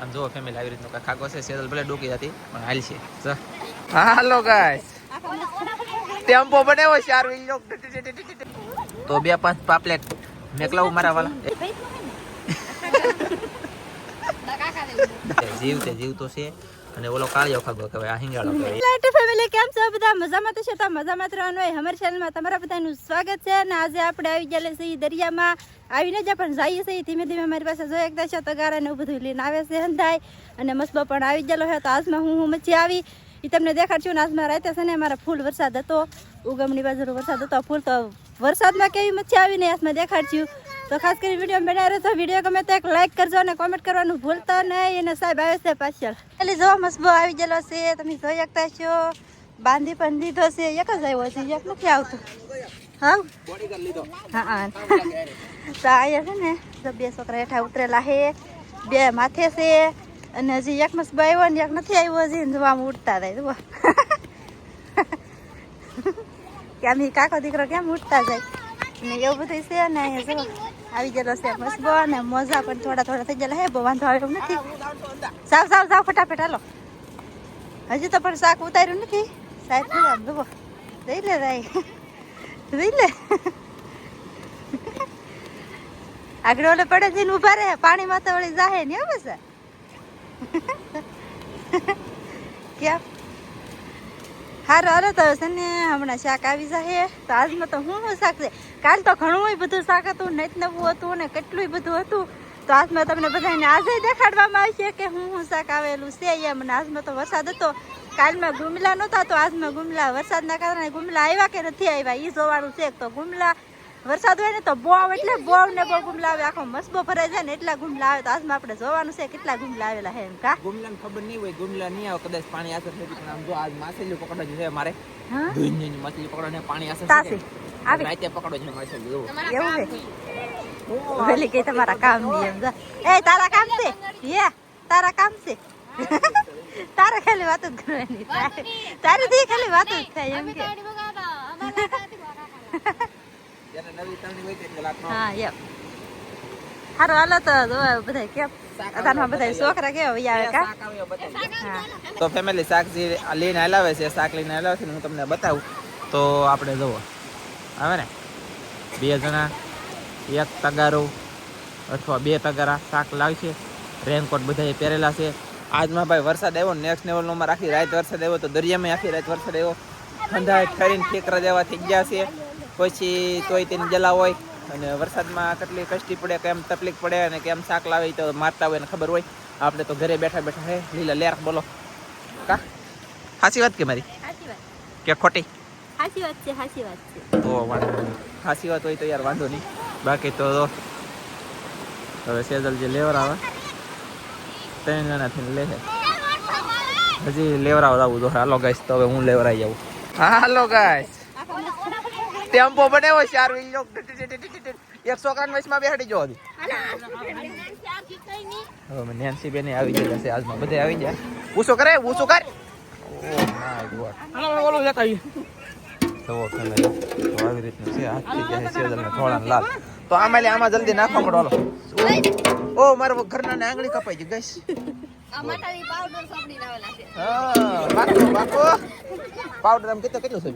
આમ જુઓ ફેમિલી આવી રીતનું. કાંઈ ખાગો છે સેદલ ભલે ડૂકી હતી પણ હાલ છે. હાલો ગાય ટેમ્પો બનાવ્યો ચાર વ્હીલ તો બે પાંચ પાપલેટ મેકલાવું મારા વાલા જીવ તે જીવ તો છે. અને ઓલો કાળિયો ખાગો કહેવાય, આ હિંગાળો કહેવાય. લાઈટ ફેમિલી કેમ છો બધા મજામાં તો છે, તો મજામાં રહેવાનું હોય. અમારી ચેનલમાં તમારા બધાનું સ્વાગત છે અને આજે આપણે આવી ગયા છીએ દરિયામાં. આવીને જ પણ જઈએ છીએ. ધીમે ધીમે મારી પાસે જો એકદા છે તો ગારા ને એવું બધું લઈને આવે છે હંધાય. અને મસબો પણ આવી ગયેલો છે, તો આજમાં હું હું મચી આવી. એ તમને દેખાડશું ને આજમાં રાતે છે ને અમારા ફૂલ વરસાદ હતો. ઉગમની બાજુ વરસાદ હતો. ફૂલ તો વરસાદમાં કેવી મચ્છી આવીને આજમાં દેખાડશું. તો ખાસ કરી વીડિયો બનાવી તો વીડિયો ગમે તો એક લાઈક કરજો અને કોમેન્ટ કરવાનું ભૂલતા નહીં. અને સાહેબ આવે છે પાછળ. એટલે જો મસબો આવી ગયેલો છે. તમે જોઈ શકતા છો. બાંધી પણ દીધો છે. એક જ આવ્યો છે. એક નથી આવતું. હા? હા તો અહીંયા છે ને તો બે છોકરા હેઠા ઉતરેલા છે. બે માથે છે. અને હજી એક મસબો આવ્યો ને એક નથી આવ્યો. હજી જોવા જોવામાં ઉડતા થાય જુઓ. કે આમ કાકો દીકરો કેમ ઉડતા જાય? ને એવું બધું છે ને અહીંયા જો આવી ગયેલો છે મસબો અને મોજા પણ થોડા થોડા થઈ ગયેલા હે, બહુ વાંધો આવ્યો નથી. સાવ સાવ સાવ, ફટાફટ હાલો. હજી તો પણ શાક ઉતાર્યું નથી. સાહેબ આમ જુઓ. જઈ લે રાઈ જઈ લે. આગળ ઓલે પડે જઈને ઊભા રહે. પાણીમાં તો વળી જાહે ને હવે ક્યાં? હારું, હાલો તો છે ને હમણાં શાક આવી જાય તો આજમાં તો હું શું શાક છે? કાલ તો ઘણું બધું શાક હતું નત નવું હતું, ને કેટલું બધું હતું. તો આજમાં તમને બધાને આજે દેખાડવામાં આવશે કે હું હું શાક આવેલું છે એમ અને આજમાં તો વરસાદ હતો. કાલમાં ગુમલા નહોતા, તો આજમાં ગુમલા. વરસાદના કારણે ગુમલા આવ્યા કે નથી આવ્યા? એ જોવાનું છે. તો ગુમલા વરસાદ હોય ને તો બોવ એટલે બોવ ને બહુ ગુમલા આવે. આખો મસબો ભરાઈ જાય ને એટલા ગુમલા આવે. તો આજમાં આપણે જોવાનું છે કેટલા ગુમલા આવેલા છે એમ કા? ગુમલાને ખબર નહીં હોય ગુમલા નહીં આવે. કદાચ પાણી આસર થઈ પણ આમ જો આજ માછલીઓ પકડવા છે મારે હા? ધોઈને માછલી પકડવાને પાણી આસર તાસી આવી. રાતે પકડો છે માછલી જો એવું છે? ઓલી કે તમારા કામની એમ એ તારા કામ છે યે તારા કામ છે તારે ખાલી વાતો જ કરવાની તારી દી ખાલી વાત જ થાય એમ કે. હા એમ હારું હાલો તો જો બધા કેમ? અત્યારમાં બધા છોકરા કેવા આવે કા? તો ફેમિલી શાક જે લઈને આલાવે છે શાક લઈને આલાવે છે હું તમને બતાવું. તો આપણે જુઓ આવે ને? બે જણા એક તગારો અથવા બે તગારા શાક લાવશે રેનકોટ બધા પહેરેલા છે. આજમાં ભાઈ વરસાદ આવ્યો નેક્સ્ટ લેવલમાં આખી રાત વરસાદ આવ્યો તો દરિયામાં આખી રાત વરસાદ આવ્યો. ઠંડા ઠરીને ઠેકરા જેવા થઈ ગયા છે. પછી તોય તેને જલા હોય. અને વરસાદમાં કેટલી કષ્ટી પડે કેમ તકલીફ પડે અને કેમ શાક લાવે તો મારતા હોય ને ખબર હોય. આપણે તો ઘરે બેઠા બેઠા હે લીલા લેર બોલો. કા? સાચી વાત કે મારી? કે ખોટી? સાચી વાત છે સાચી વાત છે. તો વાંધો નહીં. વાત હોય તો યાર વાંધો નહીં. બાકી તો હવે સેજલ જે લેવર આવે ત્રણ જણાથી લે છે. હજી લેવરાવ આવું તો હાલો ગાઈશ તો હવે હું લેવરાઈ જાઉં. હાલો ગાઈસ ટેમ્પો બનાવ્યો ચાર વ્હીલ એક છોકરાને વચમાં બેસાડી જો હવે નેન્સી બેને આવી ગયા છે આજમાં બધે આવી ગયા. ઊંચો કરે ઊંચો કર. તો આમાં આમાં જલ્દી નાખવા પડો ઓ મારા ઘરના ને આંગળી કપાઈ ગઈ ગઈશ પાવડર આમ કેટલો કેટલું છે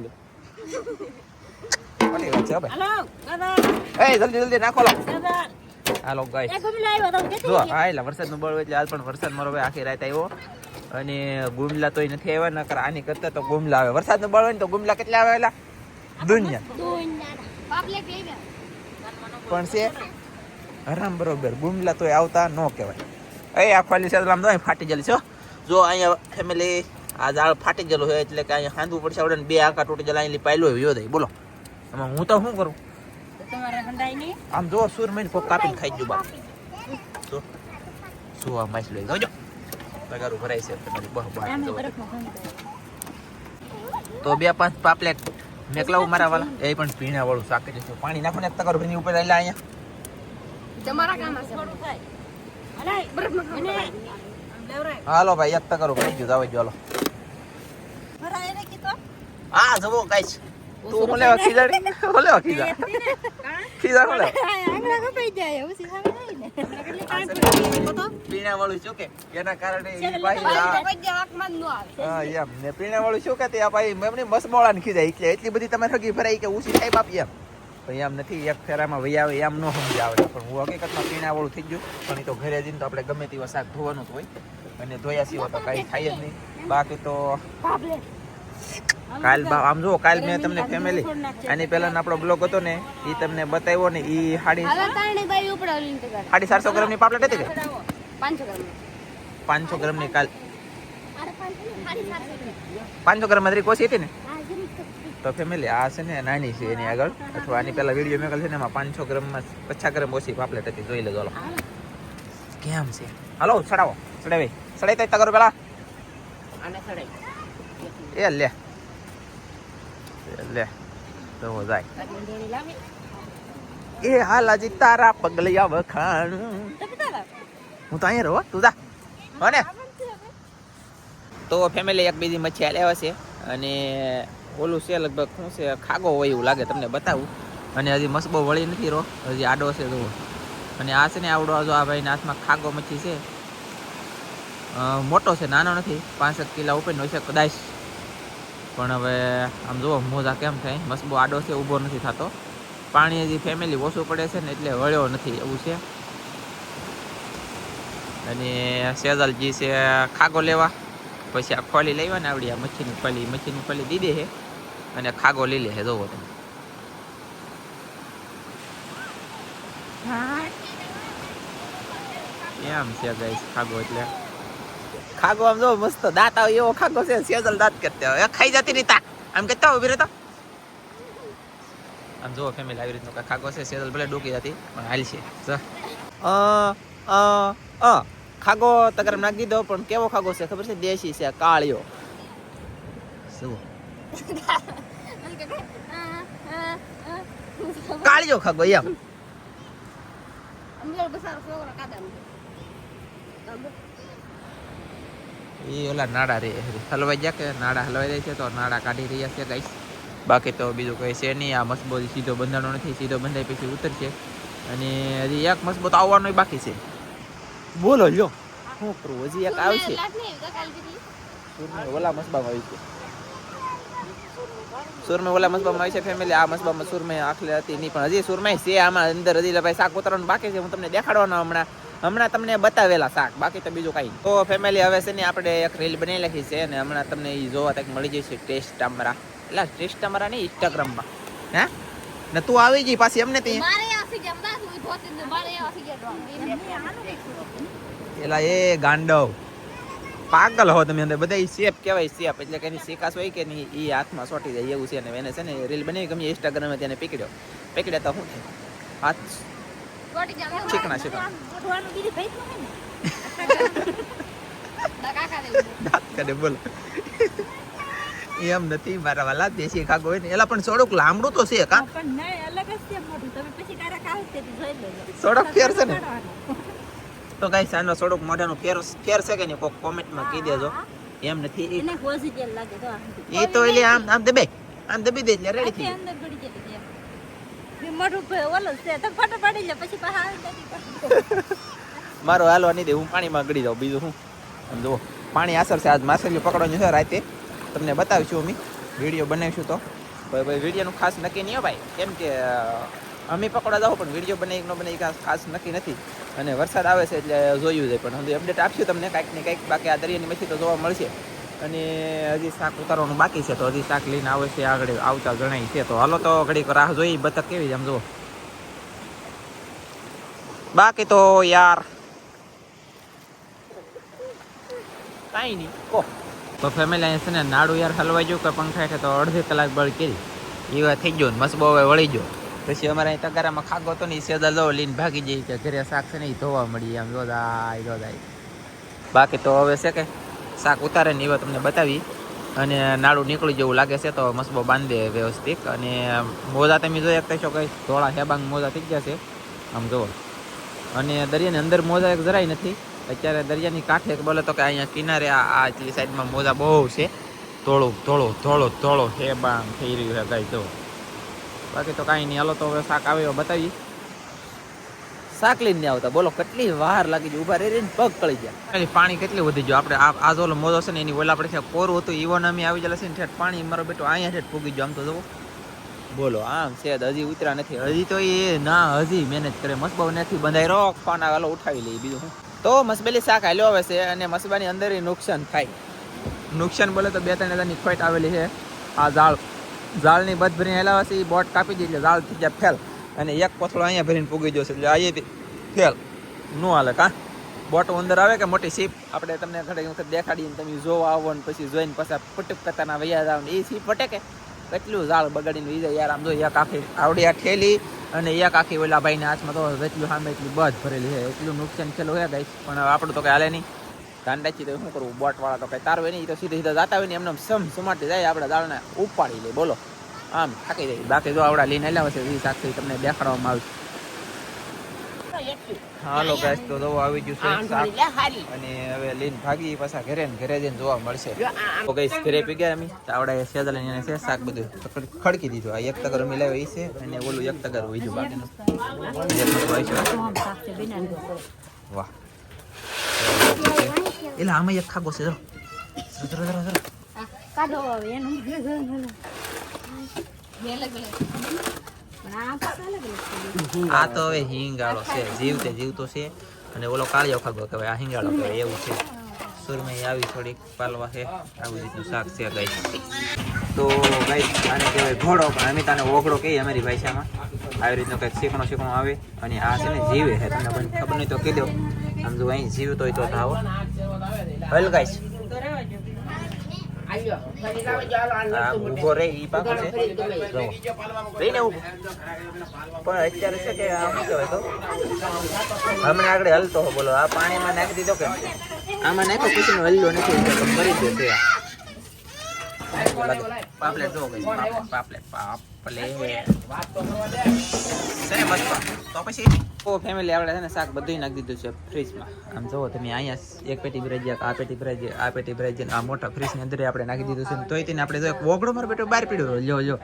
નાખો લો. હાલો ગાઈસ જો હા એટલે હોય આજ પણ વરસાદ મારો આખી રાત આવ્યો. અને ગુમલા તોય નથી આવ્યા, નકર આની કરતા તો ગુમલા આવે. વરસાદનું બળ હોય ને તો ગુમલા કેટલા આવેલા દુનિયા. પણ છે? હરામ બરોબર. ગુમલા તોય આવતા ન કહેવાય. એ, આ ખાલી છે આમ ફાટી ગયેલી છો જો, અહીંયા ફેમિલી આ ઝાડ ફાટી ગયેલું છે એટલે કે અહીંયા હાંધવું પડશે આવડે બે આંકા તૂટી ગયેલા અહીં પાયલો વિયો થાય બોલો. આમાં હું તો શું કરું? આમ જો સુર મહિને કોક કાપીને ખાઈ ગયું બાપ જો. શું આ લઈ જોજો તગારું ભરાય છે તમારી બહ બહાર તો બે પાંચ પાપલેટ મેકલાવું મારા વાલા. એ પણ પીણા વાળું શાક જ છે. પાણી નાખો ને એક તગારું ભરીને ઉપર આવેલા અહીંયા. હાલો ભાઈ એક તગારું ભરી જો જાવ જો હાલો. હા જવો ગાઈસ તું હું લેવા ખીજાડી હું લેવા ખીજા ખીજા હું લેવા આંગળા કપાઈ જાય નહીં ને પીણા વાળું શું કે? એના કારણે ભાઈ હા એમ. ને પીણા વાળું શું કે તે આ ભાઈ એમની મસમોળા ને ખીજાય. એટલે એટલી બધી તમે ઠગી ભરાઈ કે ઉસી ટાઈપ આપી એમ. પણ એમ નથી એક ફેરામાં વહી આવે એમ ન સમજાવે. પણ હું હકીકતમાં પીણા વાળું થઈ ગયું. પણ એ તો ઘરે જઈને તો આપણે ગમે તેવા શાક ધોવાનું જ હોય. અને ધોયા સિવાય તો કાંઈ થાય જ નહીં. બાકી તો કાલ આમ જુઓ કાલ મેં તમને ફેમિલી આની પહેલાનો આપણો બ્લોગ હતો ને એ તમને બતાવ્યો ને એ સાડી સાડી ચારસો ગ્રામની પાપલેટ હતી કે? પાંચસો ગ્રામની. કાલ. પાંચસો ગ્રામ. માં કોશી હતી ને? તો ફેમિલી આ છે ને નાની છે એની આગળ. અથવા આની પહેલા વીડિયો મેકલ છે ને એમાં પાંચસો ગ્રામમાં પચાસ ગ્રામ ઓછી પાપલેટ હતી. જોઈ લેજો હાલો. કેમ છે? હાલો ચડાવો. ચડાવી. ચડાવી તગરો પેલા. આને લે એ લે. લે. તો જાય. એ હાલ હજી તારા પગલિયા વખાણ. હું તો અહીંયા રહો તું જા. હો ને. તો ફેમિલી એક બીજી મચ્છી લેવા છે અને ઓલું છે લગભગ શું છે, ખાગો હોય એવું લાગે તમને બતાવું. અને હજી મસબો વળી નથી રહો હજી આડો છે જુઓ અને આ છે ને આવડો આજો આ ભાઈના હાથમાં ખાગો મચ્છી છે. મોટો છે, નાનો નથી. પાંસઠ કિલા ઉપરનો છે, કદાચ પણ હવે આમ જુઓ મોજા કેમ થાય? મસબો આડો છે ઊભો નથી થતો. પાણી હજી ફેમિલી ઓછું પડે છે ને એટલે વળ્યો નથી એવું છે. અને સેજલજી છે ખાગો લેવા. પછી આ ખોલી લેવા ને આવડી આ મચ્છીની ખોલી મચ્છીની ખોલી દીધી છે અને ખાગો લઈ લે છે જોવો તમે. એમ છે ગાઈસ ખાગો એટલે? ખાગો આમ જો મસ્ત દાંત આવે એવો ખાગો છે, સેજલ દાંત કરતે હોય. ખાઈ જતી રીતા આમ કહેતા ઊભી રહેતા આમ જો ફેમિલી આવી રીતનો ખાગો છે, સેજલ ભલે ડૂકી જતી, પણ હાલ છે. ખાગો તગર નાખી દીધો પણ કેવો ખાગો છે ખબર છે? દેશી છે, કાળિયો. શું કાળિયો ખાગો એમ. એ ઓલા નાડા રે હલવાઈ ગયા કે નાડા હલવાઈ રહ્યા છે તો નાડા કાઢી રહ્યા છે ગાઈસ બાકી તો બીજું કંઈ છે નહીં આ મસબો સીધો બંધાણો નથી સીધો બંધાઈ પછી ઉતરશે. અને હજી એક મસબો તો આવવાનો બાકી છે. બોલો લ્યો. શું કરું? હજી એક આવશે. ઓલા મસબામાં આવી છે. સુરમે ઓલા મસબામાં આવી છે ફેમિલી આ મસબામાં સુરમે આખલે હતી નહીં પણ હજી સુરમે છે. આમાં અંદર હજી ભાઈ શાક ઉતરવાનું બાકી છે. હું તમને દેખાડવાનો હમણાં. હમણાં તમને બતાવેલા શાક બાકી તો બીજું કાંઈ તો ફેમિલી હવે છે ને આપણે એક રીલ બનાવી લખી છે અને હમણાં તમને એ જોવા તક મળી જશે ટેસ્ટ ટામરા એટલે ટેસ્ટ તમારા નહીં ઇન્સ્ટાગ્રામમાં હે? ને તું આવી ગઈ પાછી એમને ત્યાં? પેલા એ ગાંડવ. પાગલ હો તમે અંદર બધા શેપ કહેવાય શેપ એટલે કે એની શીખાશ હોય કે નહીં એ હાથમાં સોટી જાય એવું છે ને એને છે ને રીલ બનાવી ગમે ઇન્સ્ટાગ્રામે તેને પકડ્યો. પકડ્યા તો શું થાય? હાથ ચીકણા ચીકણા. દાંત કાઢે બોલો. એમ નથી મારા વાલા દેશી ખાગો હોય ને એલા પણ થોડુંક લાંબડું તો છે કા? પણ નહીં અલગ જ છે મોઢું. તમે પછી ક્યારેક આવશે તો જોઈ લેજો. થોડોક ફેર છે ને? તો કઈ સાનો થોડુંક મોઢાનું ફેર ફેર છે કે નહીં? કોક કોમેન્ટમાં કહી દેજો. એમ નથી. એ- એને પોઝિટિવ લાગે તો એ તો એટલે આમ આમ દબે આમ દબી દે એટલે રેડી થઈ આખી જાય અંદર ગળી જતી એમ. એ મોઢું ઓલું છે. તો ફોટો પાડી લે, પછી પાછા મારો હાલો નહીં દે, હું પાણીમાં ગળી જાઉં. બીજું આમ જુઓ, પાણી આસર છે. આજ માછલીઓ પકડવાનું છે રાતે. તમને બતાવીશું અમે. વીડિયો બનાવીશું તો. ભાઈ ભાઈ, વિડીયોનું ખાસ નક્કી નહીં હો ભાઈ. કેમ કે અમે પકડવા જાઓ પણ વીડિયો બનાવી ન બનાવી ખાસ નક્કી નથી. અને વરસાદ આવે છે એટલે જોયું છે. પણ હજી અપડેટ આપશું તમને. કાંઈક ને કાંઈક બાકી આ દરિયાની મચ્છી તો જોવા મળશે. અને હજી શાક ઉતારવાનું બાકી છે, તો હજી શાક લઈને આવે છે આગળ આવતા જણાય છે. તો હાલો તો ઘડીક રાહ જોઈ, બતક કેવી આમ જુઓ. બાકી તો યાર. કાંઈ નહીં, કો. તો ફેમિલી છે ને નાડું યાર હલવાઈ ગયું કે પંખા હેઠે તો અડધી કલાક બળ કરી. એવા થઈ ગયો ને મસ્ત હવે વળી ગયો. પછી અમારે અહીં તગારામાં ખાગો તો નહીં સેદા લો લઈને ભાગી જઈ કે ઘરે શાક છે ને ધોવા મળી આમ જોદાય જોદાય બાકી તો હવે છે કે શાક ઉતારે ને એવા તમને બતાવી. અને નાડું નીકળી જેવું લાગે છે તો મસબો બાંધે વ્યવસ્થિત. અને મોજા તમે જોઈ શકતા છો કઈ ધોળા હેબાંગ મોજા થઈ ગયા છે. આમ જુઓ. અને દરિયાની અંદર મોજા એક જરાય નથી. અત્યારે દરિયાની કાંઠે બોલે તો કે અહીંયા કિનારે આ એટલી સાઈડમાં મોજા બહુ છે. ધોળો ધોળો ધોળો હે બામ થઈ રહ્યું છે ગાય જો બાકી તો કાંઈ નહીં. હાલો તો હવે શાક આવે બતાવી. શાક લઈને નહીં આવતા. બોલો કેટલી વાર લાગી ગઈ. ઊભા રહી રહીને પગ કળી ગયા. પાણી કેટલી વધી ગયું? આપણે આ જો ઓલો મોજો છે ને એની ઓલા આપણે કોરું હતું ઈવન અમે આવી ગયેલા છે ને ઠેઠ પાણી મારો બેટો અહીંયા ઠેઠ પૂગી ગયો આમ તો જવો બોલો આમ છે હજી ઉતરા નથી. હજી તો એ ના હજી મહેનત કરે. મસબાવ નથી બંધાય રોક ફાના વાલો ઉઠાવી લઈ બીજું તો મસબેલી શાક હાલ્યો આવે છે અને મસબાની અંદર નુકસાન થાય. નુકસાન બોલે તો બે ત્રણ હજારની ખોટ આવેલી છે. આ ઝાડ ઝાડની બધ ભરીને હલાવે છે એ બોટ કાપી દે એટલે ઝાડ થઈ જાય ફેલ. અને એક કોથળો અહીંયા ભરીને પૂગી જશે એટલે આ ફેલ. નો હાલે કા? બોટો અંદર આવે કે મોટી સીપ આપણે તમને ઘણી વખત દેખાડીને તમે જોવા આવો ને પછી જોઈને પછી પટક કરતાના વૈયા જાવ ને એ સીપ પટે કે? કેટલું ઝાડ બગાડીને વીજે યાર. આમ જો એક આખી આવડી આ ઠેલી અને એક આખી ઓલા ભાઈના હાથમાં તો એટલું સામે એટલી બધ ભરેલી છે. એટલું નુકસાન થયેલું છે ગાઈસ પણ આપણું તો કઈ હાલે નહીં. ગાંડાચી તો શું કરવું? બોટ વાળા તો કઈ તારવે નહીં. તો સીધે સીધા જાતા હોય ને એમને સમ સમાટી જાય આપણે દાળને ઉપાડી લે. બોલો. આમ થાકી જાય. બાકી જો આવડા લઈને આવ્યા છે વીસ આખી તમને દેખાડવામાં આવશે. હાલો ગાઈસ તો દવા આવી ગયું છે અને હવે લઈને ભાગી પાછા ઘરે ને ઘરે જઈને જોવા મળશે. તો ગાઈસ ઘરે પી ગયા અમે. તો આવડા સેજલ એને છે શાક બધું ખડકી દીધું. આ એક તગર અમે લાવ્યા છે અને ઓલું એક તગર બીજું બાકીનું. વાહ. એલા આમાં એક ખાગો છે જો. જરો, જરો, જરો, જરો. કાઢો હવે એનું. આ તો હવે હિંગાળો છે. જીવ જીવતે જીવતો છે અને ઓલો કાળિયો ખાગો કહેવાય. આ હિંગાળો કહેવાય. એવું છે. સુરમઈ આવી થોડીક પાલવા છે. આવી રીતનું શાક છે ગાઈસ. તો ગાઈસ, આને કહેવાય ઘોડો. પણ અમે તને ઓગળો કહીએ અમારી ભાષામાં. આવી રીતનો કંઈક શીખણો શીખણો આવે. અને આ છે ને જીવે છે. તમને ખબર નહીં તો કહી દો. આમ જો અહીં જીવતો હોય તો થાવ. હલ આ ઊભો રે ઈ પાકો છે રહીને ઊભો પણ અત્યારે છે કે આ શું કહેવાય તો હમણાં આગળ હલતો હો બોલો આ પાણીમાં નાખી દીધો કે આમાં નાખ્યો પછી હલ્લો નથી જ જશે પાપલેટ જો પાપલેટ પાપલેટ ઓ ફેમિલી આપણે છે ને શાક બધું નાખી દીધું છે ફ્રીજમાં આમ જુઓ તમે અહીંયા એક પેટી ભરાઈ જાય આ પેટી ભરાઈ આ પેટી ભરાઈ જાય આ મોટા ફ્રીજની અંદર આપણે નાખી દીધું છે ને તોય તેને આપણે જો એક વોગડો મારો બેટો બહાર પીડ્યો લ્યો લ્યો.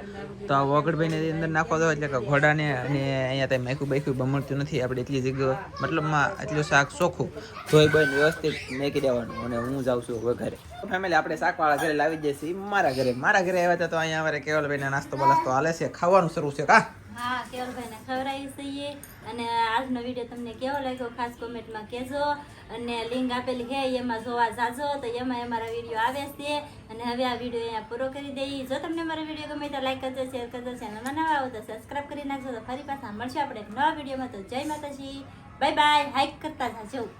તો આ વોગડભાઈને અંદર નાખો દો એટલે કે ઘોડાને અને અહીંયા ત્યાં મેકું બેકું બમણતું નથી આપણે એટલી જગ્યા મતલબમાં એટલું શાક ચોખ્ખું. ધોઈ બોઈને વ્યવસ્થિત મેકી દેવાનું અને હું જાઉં છું હવે ઘરે. ફેમિલી આપણે શાકવાળા ઘરે લાવી જઈએ છીએ. મારા ઘરે મારા ઘરે આવ્યા હતા તો અહીંયા અમારે કેવલભાઈને નાસ્તો બલાસ્તો હાલે છે. ખાવાનું શરૂ છે, કા? હા, કેવલભાઈને ખવડાવી છીએ. અને આજનો વીડિયો તમને કેવો લાગ્યો ખાસ કોમેન્ટમાં કહેજો. અને લિંક આપેલી છે, એમાં જોવા જાજો. તો એમાં અમારા વીડિયો આવે છે. અને હવે આ વીડિયો અહીંયા પૂરો કરી દઈએ. જો તમને મારો વીડિયો ગમે તો લાઈક કરજો શેર કરજો ચેનલમાં નવા આવો તો સબસ્ક્રાઈબ કરી નાખજો. તો ફરી પાછા મળશે આપણે નવા વિડીયોમાં. તો જય માતાજી. બાય બાય હાઈક કરતા જાજો.